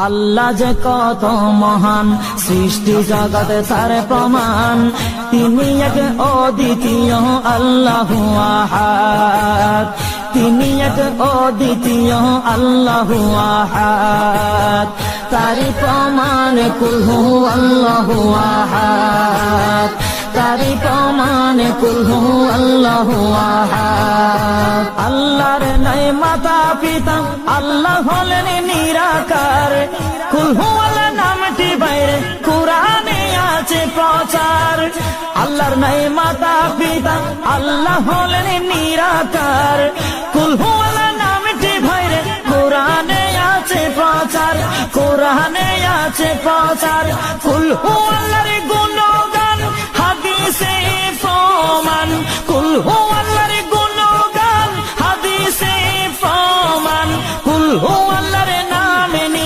আল্লাহ যে কত মহান, সৃষ্টি জগতে তার প্রমাণ। তিনি এক অদ্বিতীয় আল্লাহ আহাদ। তিনি এক অদ্বিতীয় আল্লাহ আহাদ। তারি প্রমাণ কুলহু আল্লাহ আহাদ। তারি প্রমাণ কুলহু আল্লাহ আহাদ। আল্লাহর নাই মাতা পিতা, আল্লাহ হলেন নিরাকার। আল্লাহওয়ালা নামটি বাইরে, কোরআনে আছে প্রচার। আল্লাহর নাই মাতা পিতা, আল্লাহ হলেন নিরাকার। কুলহুয়ালা নামটি বাইরে, কোরআনে আছে প্রচার, কোরআনে আছে প্রচার। কুলহুয়ালার গুণগান, হাদিসে প্রমাণ। কুলহুয়ালার গুণগান, হাদিসে প্রমাণ। কুলহু